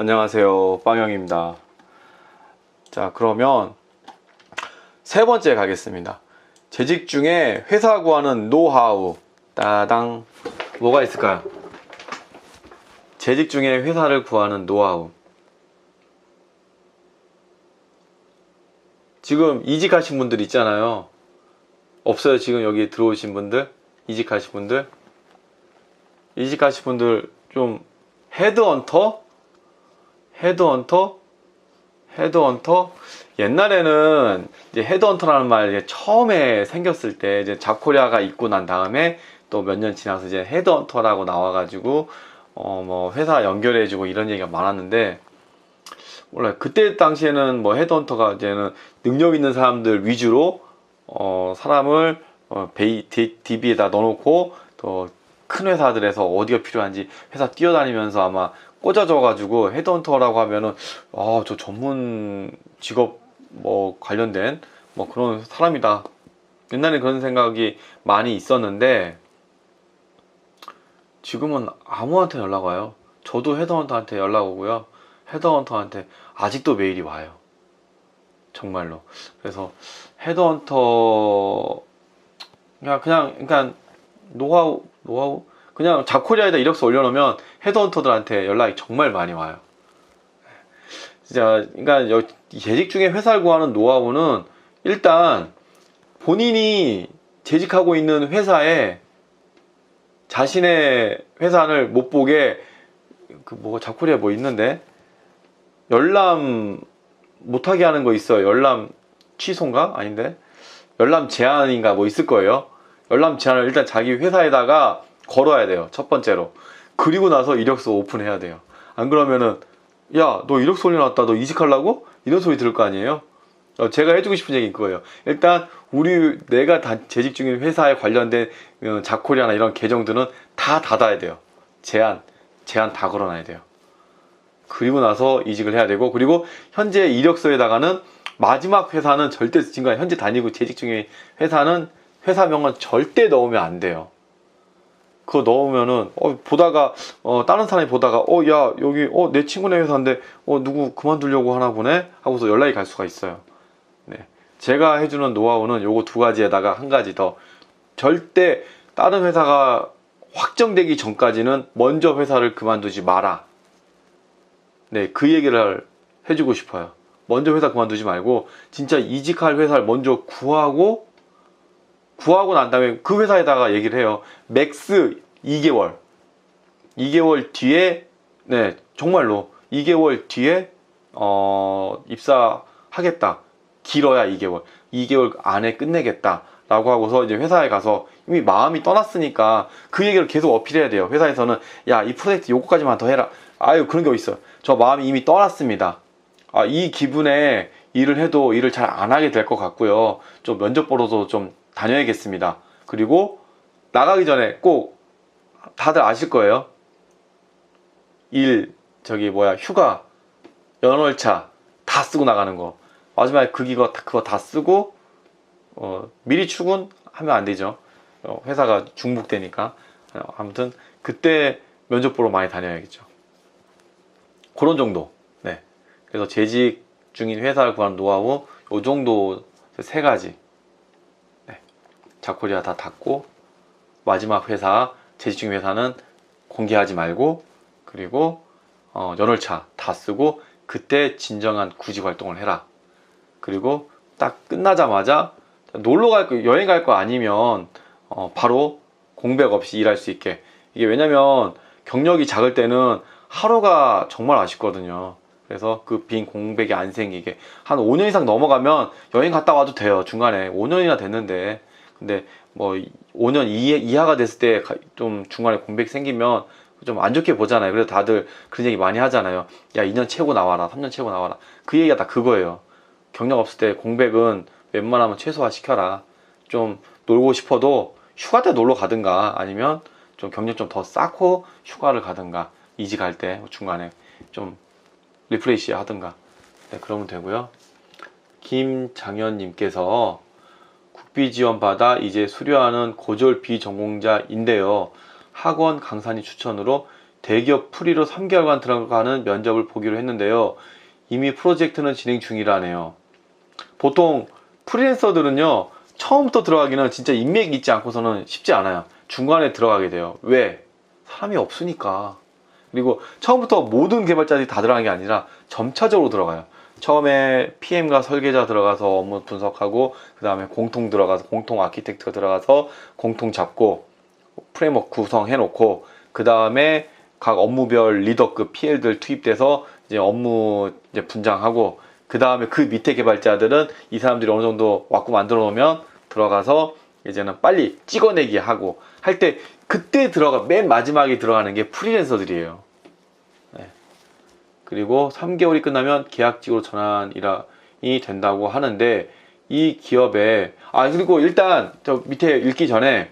안녕하세요. 빵영입니다. 자, 그러면 세 번째 가겠습니다. 재직 중에 회사 구하는 노하우. 따당. 뭐가 있을까요? 재직 중에 회사를 구하는 노하우. 지금 이직하신 분들 있잖아요. 없어요? 지금 여기 들어오신 분들? 이직하신 분들? 이직하신 분들 좀 헤드헌터? 헤드헌터? 헤드헌터? 옛날에는 이제 헤드헌터라는 말 처음에 생겼을 때 이제 자코리아가 있고 난 다음에 또 몇 년 지나서 이제 헤드헌터라고 나와가지고 어 뭐 회사 연결해주고 이런 얘기가 많았는데 몰라요. 그때 당시에는 뭐 헤드헌터가 이제는 능력 있는 사람들 위주로 어 사람을 어 베이 디, DB에다 넣어놓고 또 큰 회사들에서 어디가 필요한지 회사 뛰어다니면서 아마 꽂아줘가지고 헤드헌터라고 하면은 아 저 전문 직업 뭐 관련된 뭐 그런 사람이다. 옛날에 그런 생각이 많이 있었는데 지금은 아무한테 연락 와요. 저도 헤드헌터한테 연락 오고요. 헤드헌터한테 아직도 메일이 와요. 정말로. 그래서 헤드헌터 그냥 그냥 그러니까 노하우 노하우 그냥 자코리아에다 이력서 올려놓으면 헤드헌터들한테 연락이 정말 많이 와요. 진짜 그러니까 여- 재직 중에 회사를 구하는 노하우는 일단 본인이 재직하고 있는 회사에 자신의 회사를 못 보게 그 뭐가 자코리아 뭐 있는데 열람 못하게 하는 거 있어요. 열람 취소인가 아닌데 열람 제한인가 뭐 있을 거예요. 열람 제한을 일단 자기 회사에다가 걸어야 돼요. 첫 번째로. 그리고 나서 이력서 오픈해야 돼요. 안 그러면은 야 너 이력서 올려놨다 너 이직하려고 이런 소리 들을 거 아니에요. 어, 제가 해주고 싶은 얘기는 그거예요. 일단 우리 내가 다 재직 중인 회사에 관련된 어, 자코리아나 이런 계정들은 다 닫아야 돼요. 제한 제한 다 걸어놔야 돼요. 그리고 나서 이직을 해야 되고 그리고 현재 이력서에다가는 마지막 회사는 절대 지금 현재 다니고 재직 중인 회사는 회사명은 절대 넣으면 안 돼요. 그거 넣으면은 어, 보다가 어, 다른 사람이 보다가 어 야 여기 어 내 친구네 회사인데 어 누구 그만두려고 하나 보네 하고서 연락이 갈 수가 있어요. 네. 제가 해주는 노하우는 요거 두 가지에다가 한 가지 더 절대 다른 회사가 확정되기 전까지는 먼저 회사를 그만두지 마라. 네, 그 얘기를 해주고 싶어요. 먼저 회사 그만두지 말고 진짜 이직할 회사를 먼저 구하고 구하고 난 다음에 그 회사에다가 얘기를 해요. 맥스 2개월. 2개월 뒤에 네, 정말로 2개월 뒤에 어, 입사하겠다. 길어야 2개월. 2개월 안에 끝내겠다. 라고 하고서 이제 회사에 가서 이미 마음이 떠났으니까 그 얘기를 계속 어필해야 돼요. 회사에서는 야, 이 프로젝트 요거까지만 더 해라. 아유, 그런 게 어딨어요. 저 마음이 이미 떠났습니다. 아, 이 기분에 일을 해도 일을 잘 안 하게 될 것 같고요. 좀 면접 보러도 좀 다녀야겠습니다. 그리고 나가기 전에 꼭 다들 아실 거예요. 일, 저기 뭐야, 휴가, 연월차 다 쓰고 나가는 거. 마지막에 그 기거 다- 그거 다 쓰고 어, 미리 출근하면 안 되죠. 어, 회사가 중복되니까. 어, 아무튼 그때 면접 보러 많이 다녀야겠죠. 그런 정도. 네. 그래서 재직 중인 회사를 구하는 노하우 요 정도 세 가지. 네. 자코리아 다 닫고 마지막 회사 재직 중인 회사는 공개하지 말고 그리고 어, 연월차 다 쓰고 그때 진정한 구직 활동을 해라. 그리고 딱 끝나자마자 놀러 갈 거, 여행 갈 거 아니면 어, 바로 공백 없이 일할 수 있게. 이게 왜냐면 경력이 작을 때는 하루가 정말 아쉽거든요. 그래서 그 빈 공백이 안 생기게 한 5년 이상 넘어가면 여행 갔다 와도 돼요. 중간에 5년이나 됐는데 근데 뭐 5년 이하 가 됐을 때 좀 중간에 공백 생기면 좀 안 좋게 보잖아요. 그래서 다들 그런 얘기 많이 하잖아요. 야 2년 채고 나와라, 3년 채고 나와라. 그 얘기가 다 그거예요. 경력 없을 때 공백은 웬만하면 최소화 시켜라. 좀 놀고 싶어도 휴가 때 놀러 가든가 아니면 좀 경력 좀 더 쌓고 휴가를 가든가 이직할 때 중간에 좀 리프레시 하든가 네, 그러면 되고요. 김장현님께서 국비 지원 받아 이제 수료하는 고졸 비전공자인데요. 학원 강사님 추천으로 대기업 프리로 3개월간 들어가는 면접을 보기로 했는데요. 이미 프로젝트는 진행 중이라네요. 보통 프리랜서들은요, 처음부터 들어가기는 진짜 인맥이 있지 않고서는 쉽지 않아요. 중간에 들어가게 돼요. 왜? 사람이 없으니까. 그리고 처음부터 모든 개발자들이 다 들어가는 게 아니라 점차적으로 들어가요. 처음에 PM과 설계자 들어가서 업무 분석하고 그 다음에 공통 들어가서 공통 아키텍트가 들어가서 공통 잡고 프레임워크 구성해 놓고 그 다음에 각 업무별 리더급 PL들 투입돼서 이제 업무 이제 분장하고 그 다음에 그 밑에 개발자들은 이 사람들이 어느 정도 왔고 만들어 놓으면 들어가서 이제는 빨리 찍어내기 하고 할 때 그때 들어가 맨 마지막에 들어가는 게 프리랜서들이에요. 네. 그리고 3개월이 끝나면 계약직으로 전환이 된다고 하는데 이 기업에 아 그리고 일단 저 밑에 읽기 전에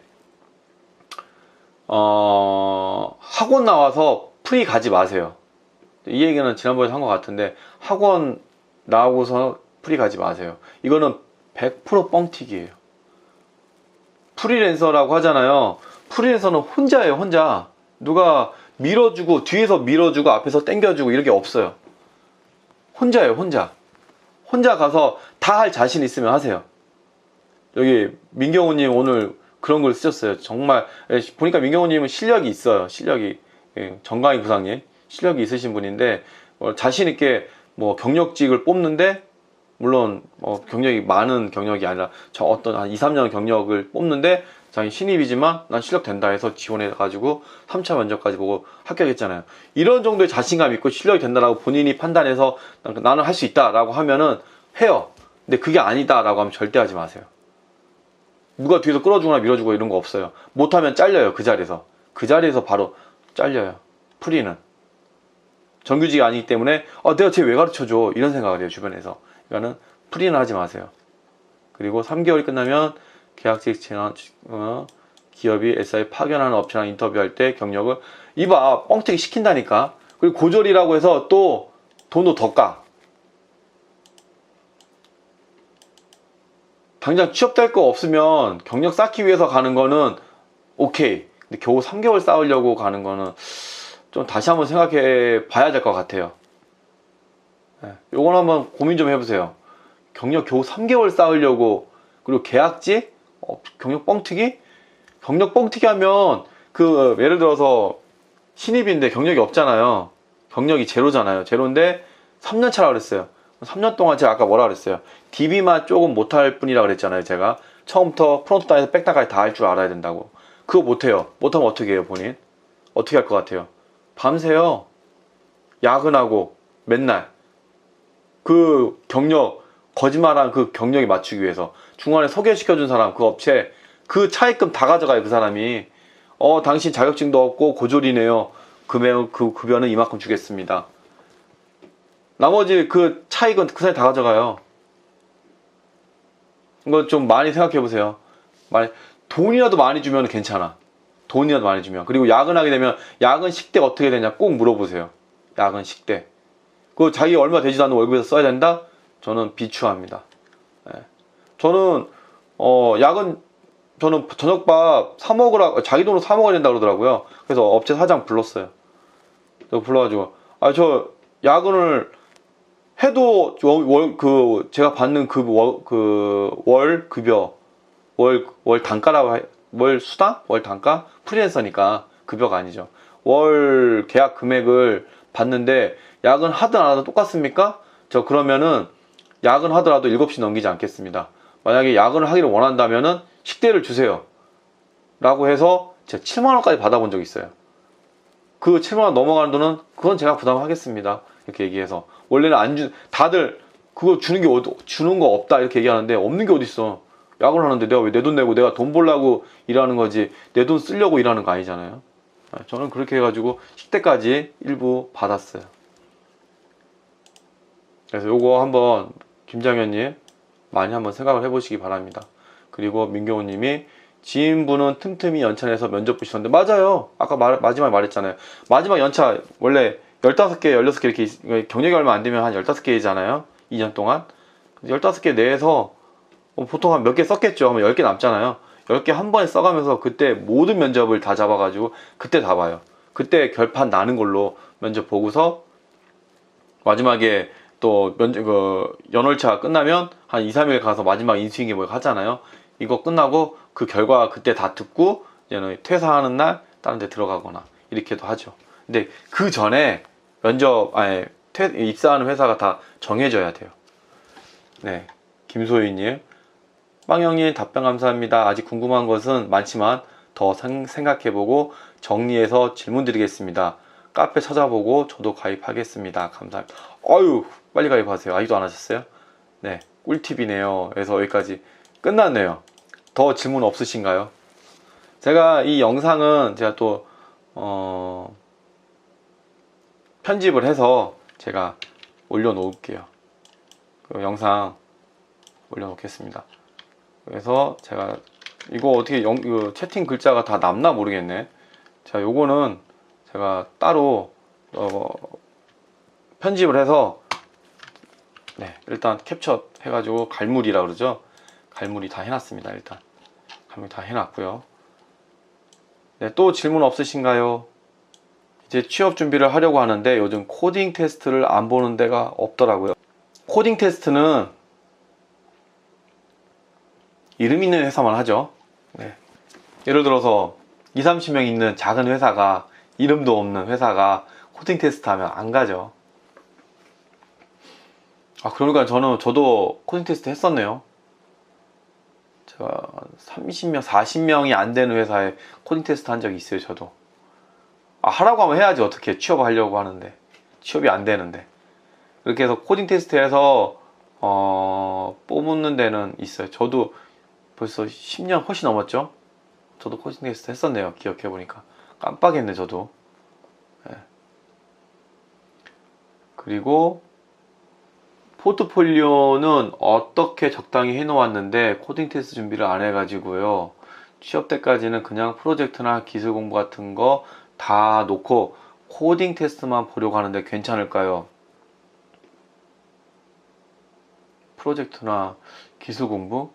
어 학원 나와서 프리 가지 마세요. 이 얘기는 지난번에 한 것 같은데 학원 나오고서 프리 가지 마세요. 이거는 100% 뻥튀기예요. 프리랜서라고 하잖아요. 프리랜서는 혼자예요, 혼자. 누가 밀어주고 뒤에서 밀어주고 앞에서 당겨주고 이렇게 없어요. 혼자예요, 혼자. 혼자 가서 다 할 자신 있으면 하세요. 여기 민경호님 오늘 그런 걸 쓰셨어요. 정말 예, 보니까 민경호님은 실력이 있어요. 실력이 예, 정강희 부상님 실력이 있으신 분인데 어, 자신 있게 뭐 경력직을 뽑는데 물론 뭐 경력이 많은 경력이 아니라 저 어떤 한 2, 3년 경력을 뽑는데 자기 신입이지만 난 실력 된다 해서 지원해 가지고 3차 면접까지 보고 합격했잖아요. 이런 정도의 자신감 있고 실력이 된다라고 본인이 판단해서 나는 할 수 있다라고 하면은 해요. 근데 그게 아니다라고 하면 절대 하지 마세요. 누가 뒤에서 끌어주거나 밀어주고 이런 거 없어요. 못하면 잘려요. 그 자리에서. 그 자리에서 바로 잘려요. 프리는. 정규직이 아니기 때문에 아, 내가 쟤 왜 가르쳐줘 이런 생각을 해요 주변에서 그러니까는 프리는 하지 마세요 그리고 3개월이 끝나면 계약직 지난 어, 기업이 SI 파견하는 업체랑 인터뷰할 때 경력을 이봐 뻥튀기 시킨다니까 그리고 고졸이라고 해서 또 돈도 더까 당장 취업될 거 없으면 경력 쌓기 위해서 가는 거는 오케이 근데 겨우 3개월 쌓으려고 가는 거는 좀 다시 한번 생각해 봐야 될 것 같아요. 네, 요건 한번 고민 좀 해보세요. 경력 겨우 3개월 쌓으려고 그리고 계약직 어, 경력 뻥튀기 경력 뻥튀기 하면 그 예를 들어서 신입인데 경력이 없잖아요. 경력이 제로잖아요. 제로인데 3년 차라 그랬어요. 3년 동안 제가 아까 뭐라 그랬어요. DB만 조금 못할 뿐이라 그랬잖아요. 제가 처음부터 프론트 다에서 백다까지 다 할 줄 알아야 된다고. 그거 못해요. 못하면 어떻게 해요, 본인? 어떻게 할 것 같아요? 밤새요. 야근하고 맨날 그 경력 거짓말한 그 경력에 맞추기 위해서 중간에 소개시켜준 사람 그 업체 그 차입금 다 가져가요 그 사람이. 어 당신 자격증도 없고 고졸이네요. 금액 그 급여는 이만큼 주겠습니다. 나머지 그 차익은 그 사람이 다 가져가요. 이거 좀 많이 생각해 보세요. 많이 돈이라도 많이 주면 괜찮아. 돈이라도 많이 주면. 그리고 야근하게 되면 야근 식대 어떻게 되냐 꼭 물어보세요. 야근 식대. 그 자기 얼마 되지도 않는 월급에서 써야 된다? 저는 비추합니다. 예. 저는 어 야근 저는 저녁밥 사 먹으라 자기 돈으로 사 먹어야 된다 그러더라고요 그래서 업체 사장 불렀어요 저 불러가지고 아 저 야근을 해도 월 그 제가 받는 그월 급여 월월 단가라고 월 수당? 월 단가? 프리랜서니까 급여가 아니죠. 월 계약 금액을 받는데 야근 하든 안 하든 똑같습니까? 저 그러면은 야근 하더라도 7시 넘기지 않겠습니다. 만약에 야근을 하기를 원한다면은 식대를 주세요. 라고 해서 제가 7만 원까지 받아본 적이 있어요. 그 7만 원 넘어가는 돈은 그건 제가 부담하겠습니다. 이렇게 얘기해서. 원래는 안 주, 다들 그거 주는 게, 어디- 주는 거 없다 이렇게 얘기하는데 없는 게 어딨어. 야근을 하는데 내가 왜 내 돈 내고 내가 돈 벌라고 일하는 거지 내 돈 쓰려고 일하는 거 아니잖아요. 아, 저는 그렇게 해가지고 식대까지 일부 받았어요. 그래서 요거 한번 김장현님 많이 한번 생각을 해보시기 바랍니다. 그리고 민경호님이 지인분은 틈틈이 연차내서 면접 보시던데 맞아요. 아까 말, 마지막에 말했잖아요. 마지막 연차 원래 15개, 16개 이렇게 있- 경력이 얼마 안 되면 한 15개잖아요. 2년 동안. 15개 내에서 어, 보통 한 몇 개 썼겠죠. 하면 10개 남잖아요. 10개 한 번에 써가면서 그때 모든 면접을 다 잡아가지고 그때 다 봐요. 그때 결판 나는 걸로 면접 보고서 마지막에 또 면접 그 연월차 끝나면 한 2, 3일 가서 마지막 인수인계 뭐 하잖아요. 이거 끝나고 그 결과 그때 다 듣고 이제는 퇴사하는 날 다른 데 들어가거나 이렇게도 하죠. 근데 그 전에 면접 아니 퇴, 입사하는 회사가 다 정해져야 돼요. 네. 김소희님. 빵형님 답변 감사합니다. 아직 궁금한 것은 많지만 더 생- 생각해보고 정리해서 질문 드리겠습니다. 카페 찾아보고 저도 가입하겠습니다. 감사합니다. 어유 빨리 가입하세요. 아직도 안 하셨어요? 네. 꿀팁이네요. 그래서 여기까지 끝났네요. 더 질문 없으신가요? 제가 이 영상은 제가 또, 어, 편집을 해서 제가 올려놓을게요. 그 영상 올려놓겠습니다. 그래서 제가 이거 어떻게 영, 그 채팅 글자가 다 남나 모르겠네. 자, 요거는 제가 따로 어, 편집을 해서 네, 일단 캡처 해가지고 갈무리라 그러죠. 갈무리 다 해놨습니다. 일단 갈무리 다 해놨고요. 네, 또 질문 없으신가요? 이제 취업 준비를 하려고 하는데 요즘 코딩 테스트를 안 보는 데가 없더라고요. 코딩 테스트는 이름 있는 회사만 하죠. 네. 예를 들어서 2, 30명 있는 작은 회사가 이름도 없는 회사가 코딩 테스트 하면 안 가죠. 아, 그러니까 저는 저도 코딩 테스트 했었네요. 제가 30명, 40명이 안 되는 회사에 코딩 테스트 한 적이 있어요, 저도. 아, 하라고 하면 해야지, 어떻게. 취업하려고 하는데. 취업이 안 되는데. 그렇게 해서 코딩 테스트해서, 어, 뽑는 데는 있어요. 저도 벌써 10년 훨씬 넘었죠? 저도 코딩 테스트 했었네요. 기억해보니까. 깜빡했네, 저도. 예. 그리고, 포트폴리오는 어떻게 적당히 해놓았는데 코딩 테스트 준비를 안 해가지고요. 취업 때까지는 그냥 프로젝트나 기술 공부 같은 거 다 놓고 코딩 테스트만 보려고 하는데 괜찮을까요? 프로젝트나 기술 공부?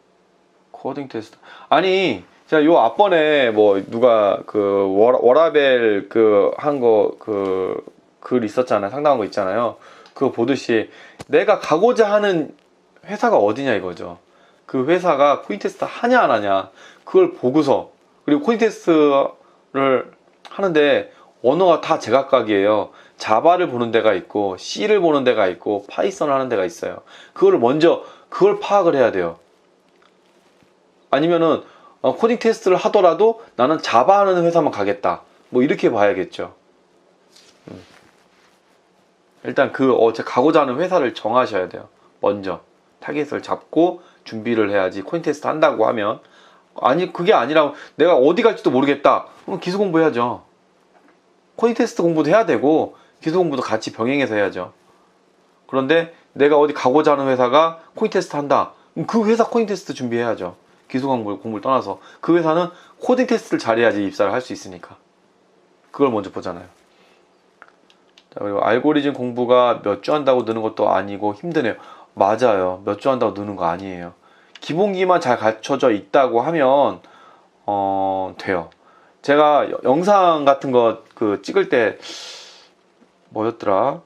코딩 테스트. 아니, 제가 요 앞번에 뭐 누가 그 워- 워라벨 그 한 거 그글 있었잖아요. 상당한 거 있잖아요. 그거 보듯이 내가 가고자 하는 회사가 어디냐 이거죠. 그 회사가 코딩 테스트 하냐 안 하냐 그걸 보고서 그리고 코딩 테스트를 하는데 언어가 다 제각각이에요. 자바를 보는 데가 있고 C를 보는 데가 있고 파이썬을 하는 데가 있어요. 그거를 먼저 그걸 파악을 해야 돼요. 아니면은 어, 코딩 테스트를 하더라도 나는 자바 하는 회사만 가겠다. 뭐 이렇게 봐야겠죠. 음. 일단 그 어, 제가 가고자 하는 회사를 정하셔야 돼요. 먼저 타겟을 잡고 준비를 해야지 코딩 테스트 한다고 하면 아니 그게 아니라 내가 어디 갈지도 모르겠다. 그럼 기술 공부해야죠. 코딩 테스트 공부도 해야 되고 기술 공부도 같이 병행해서 해야죠. 그런데 내가 어디 가고자 하는 회사가 코딩 테스트 한다. 그 회사 코딩 테스트 준비해야죠. 기술 공부, 공부를 떠나서 그 회사는 코딩 테스트를 잘해야지 입사를 할 수 있으니까 그걸 먼저 보잖아요. 자, 그리고 알고리즘 공부가 몇 주 한다고 느는 것도 아니고 힘드네요. 맞아요. 몇 주 한다고 느는 거 아니에요. 기본기만 잘 갖춰져 있다고 하면 어, 돼요. 제가 여- 영상 같은 거 그 찍을 때 뭐였더라?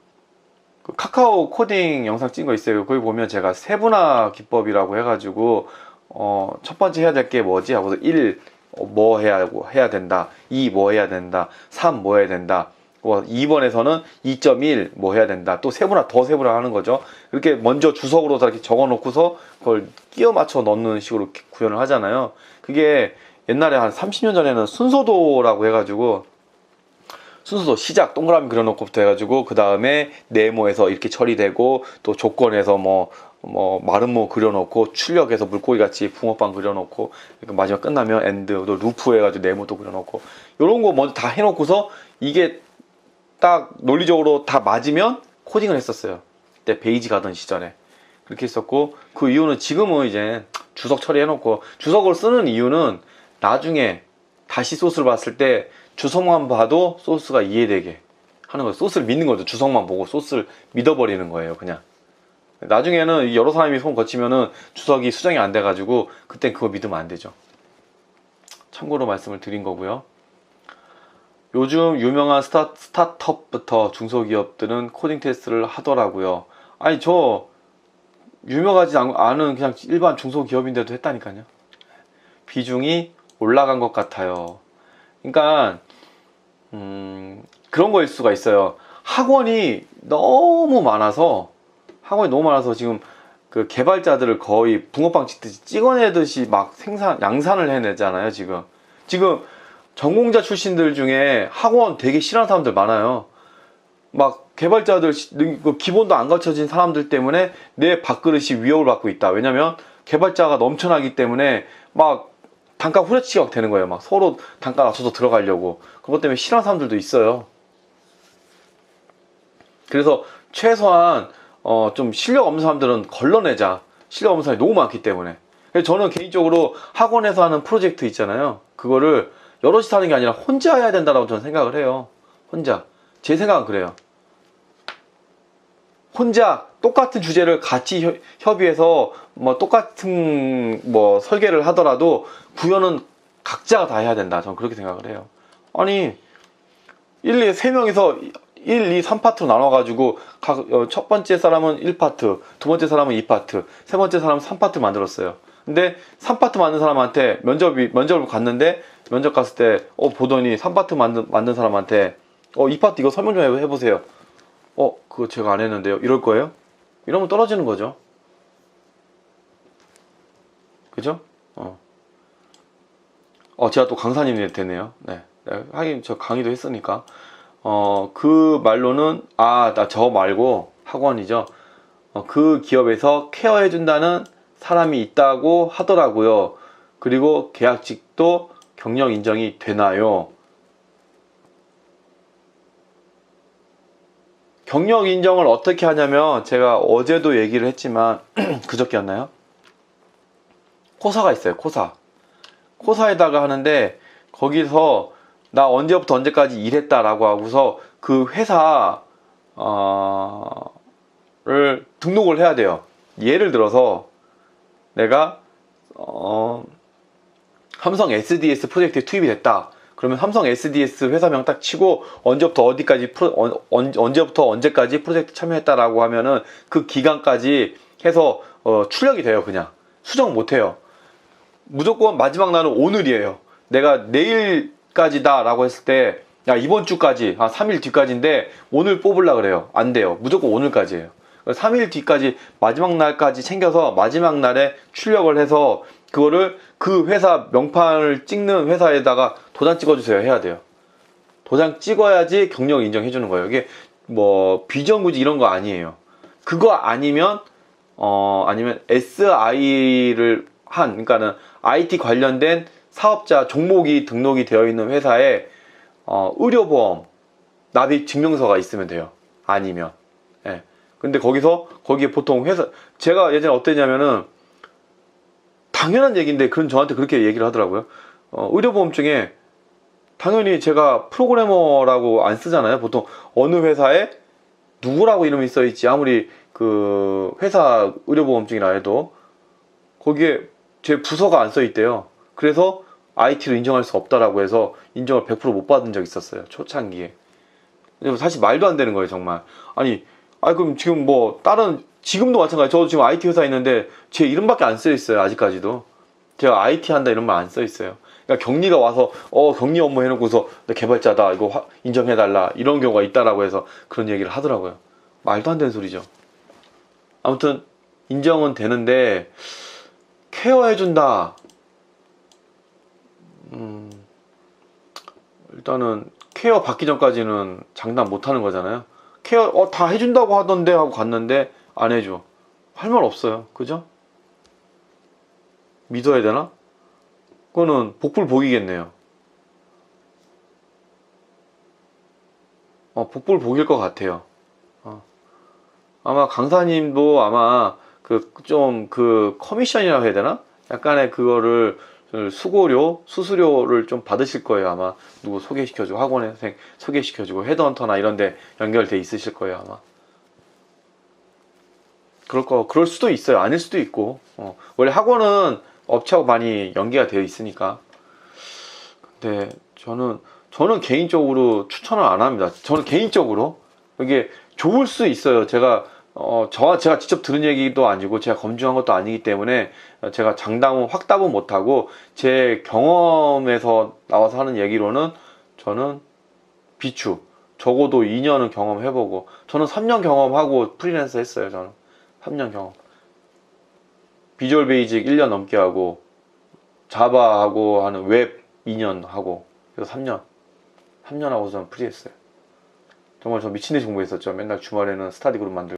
그 카카오 코딩 영상 찍은 거 있어요. 거기 보면 제가 세분화 기법이라고 해가지고 어, 첫 번째 해야 될 게 뭐지? 하고서 1, 어, 뭐 해야, 해야 된다. 2, 뭐 해야 된다. 3, 뭐 해야 된다. 뭐 2번에서는 2.1, 뭐 해야 된다. 또 세분화, 더 세분화 하는 거죠. 이렇게 먼저 주석으로 다 이렇게 적어 놓고서 그걸 끼워 맞춰 넣는 식으로 구현을 하잖아요. 그게 옛날에 한 30년 전에는 순서도라고 해가지고 순서도 시작 동그라미 그려놓고부터 해가지고 그 다음에 네모에서 이렇게 처리되고 또 조건에서 뭐뭐 마름모 그려놓고 출력해서 물고기 같이 붕어빵 그려놓고 마지막 끝나면 엔드 또 루프 해가지고 네모도 그려놓고 이런 거 먼저 다 해놓고서 이게 딱 논리적으로 다 맞으면 코딩을 했었어요. 그때 베이지 가던 시절에 그렇게 했었고 그 이유는 지금은 이제 주석 처리해놓고 주석을 쓰는 이유는 나중에 다시 소스를 봤을 때 주석만 봐도 소스가 이해되게 하는 거예요. 소스를 믿는 거죠. 주석만 보고 소스를 믿어버리는 거예요. 그냥. 나중에는 여러 사람이 손 거치면은 주석이 수정이 안 돼가지고 그땐 그거 믿으면 안 되죠. 참고로 말씀을 드린 거고요. 요즘 유명한 스타, 스타트업부터 중소기업들은 코딩 테스트를 하더라고요. 아니 저 유명하지 않- 않은 그냥 일반 중소기업인데도 했다니까요. 비중이 올라간 것 같아요. 그러니까 음, 그런 거일 수가 있어요. 학원이 너무 많아서 학원이 너무 많아서 지금 그 개발자들을 거의 붕어빵 찍듯이 찍어내듯이 막 생산 양산을 해내잖아요. 지금 지금 전공자 출신들 중에 학원 되게 싫어하는 사람들 많아요. 막 개발자들 시- 그 기본도 안 갖춰진 사람들 때문에 내 밥그릇이 위협을 받고 있다. 왜냐면 개발자가 넘쳐나기 때문에 막 단가 후려치기 막 되는 거예요. 막 서로 단가 낮춰서 들어가려고. 그것 때문에 싫어하는 사람들도 있어요. 그래서 최소한 어, 좀 실력 없는 사람들은 걸러내자. 실력 없는 사람이 너무 많기 때문에. 저는 개인적으로 학원에서 하는 프로젝트 있잖아요. 그거를 여럿이 하는 게 아니라 혼자 해야 된다고 저는 생각을 해요. 혼자. 제 생각은 그래요. 혼자 똑같은 주제를 같이 협- 협의해서 뭐 똑같은 뭐 설계를 하더라도 구현은 각자가 다 해야 된다. 저는 그렇게 생각을 해요. 아니 1, 2, 3명이서 1, 2, 3파트로 나눠가지고 각, 어, 첫 번째 사람은 1파트, 두 번째 사람은 2파트, 세 번째 사람은 3파트 만들었어요. 근데 3파트 만든 사람한테 면접이, 면접을 갔는데 면접 갔을 때, 어, 보더니 3파트 만든, 만든 사람한테, 어, 2파트 이거 설명 좀 해- 해보세요. 어, 그거 제가 안 했는데요. 이럴 거예요? 이러면 떨어지는 거죠. 그죠? 어. 어, 제가 또 강사님이 되네요. 네. 네, 하긴 저 강의도 했으니까. 어, 그 말로는, 아, 나 저 말고 학원이죠. 어, 그 기업에서 케어해준다는 사람이 있다고 하더라고요. 그리고 계약직도 경력 인정이 되나요? 경력 인정을 어떻게 하냐면 제가 어제도 얘기를 했지만 그저께였나요? 코사가 있어요. 코사. 코사에다가 하는데 거기서 나 언제부터 언제까지 일했다 라고 하고서 그 회사 어 를 등록을 해야 돼요. 예를 들어서 내가 어 삼성 SDS 프로젝트에 투입이 됐다. 그러면 삼성 SDS 회사명 딱 치고 언제부터 어디까지 프로, 언, 언, 언제부터 언제까지 프로젝트 참여했다라고 하면은 그 기간까지 해서 어, 출력이 돼요. 그냥 수정 못 해요. 무조건 마지막 날은 오늘이에요. 내가 내일까지다 라고 했을 때, 야, 이번 주까지, 아, 3일 뒤까지인데, 오늘 뽑으려 그래요. 안 돼요. 무조건 오늘까지예요. 3일 뒤까지, 마지막 날까지 챙겨서, 마지막 날에 출력을 해서, 그거를 그 회사 명판을 찍는 회사에다가 도장 찍어주세요. 해야 돼요. 도장 찍어야지 경력 인정해 주는 거예요. 이게 뭐, 비정규직 이런 거 아니에요. 그거 아니면, 어, 아니면 SI를 한, 그러니까는 IT 관련된 사업자 종목이 등록이 되어 있는 회사에 어, 의료보험 납입 증명서가 있으면 돼요. 아니면. 예. 근데 거기서 거기에 보통 회사 제가 예전에 어땠냐면은 당연한 얘기인데 그런 저한테 그렇게 얘기를 하더라고요. 어, 의료보험증에 당연히 제가 프로그래머라고 안 쓰잖아요. 보통 어느 회사에 누구라고 이름이 써 있지 아무리 그 회사 의료보험증이라 해도 거기에 제 부서가 안 써 있대요. 그래서 IT를 인정할 수 없다라고 해서 인정을 100%못 받은 적이 있었어요. 초창기에. 사실 말도 안 되는 거예요, 정말. 아니, 아 그럼 지금 뭐 다른 지금도 마찬가지. 저도 지금 IT 회사에 있는데 제 이름밖에 안 써 있어요, 아직까지도. 제가 IT 한다 이런 말 안 써 있어요. 그러니까 격리가 와서 어 격리 업무 해놓고서 나 개발자다 이거 화- 인정해달라 이런 경우가 있다라고 해서 그런 얘기를 하더라고요. 말도 안 되는 소리죠. 아무튼 인정은 되는데 케어해준다. 음, 일단은 케어 받기 전까지는 장담 못 하는 거잖아요. 케어, 어, 다 해준다고 하던데 하고 갔는데 안 해줘. 할 말 없어요. 그죠? 믿어야 되나? 그거는 복불복이겠네요. 어, 복불복일 것 같아요. 어. 아마 강사님도 아마 그 좀그 커미션이라고 해야 되나? 약간의 그거를 수고료, 수수료를 좀 받으실 거예요 아마 누구 소개시켜주고 학원생 소개시켜주고 헤드헌터나 이런 데 연결돼 있으실 거예요 아마. 그럴 거 그럴 수도 있어요 아닐 수도 있고 어. 원래 학원은 업체하고 많이 연계가 되어 있으니까. 근데 저는 저는 개인적으로 추천을 안 합니다. 저는 개인적으로 이게 좋을 수 있어요. 제가 어 저와 제가 직접 들은 얘기도 아니고 제가 검증한 것도 아니기 때문에 제가 장담은 확답은 못하고 제 경험에서 나와서 하는 얘기로는 저는 비추 적어도 2년은 경험해보고 저는 3년 경험하고 프리랜서 했어요. 저는 3년 경험. 비주얼 베이직 1년 넘게 하고 자바하고 하는 웹 2년 하고 그래서 3년 3년 하고 저는 프리했어요. 정말 저 미친 듯이 공부했었죠. 맨날 주말에는 스타디 그룹 만들고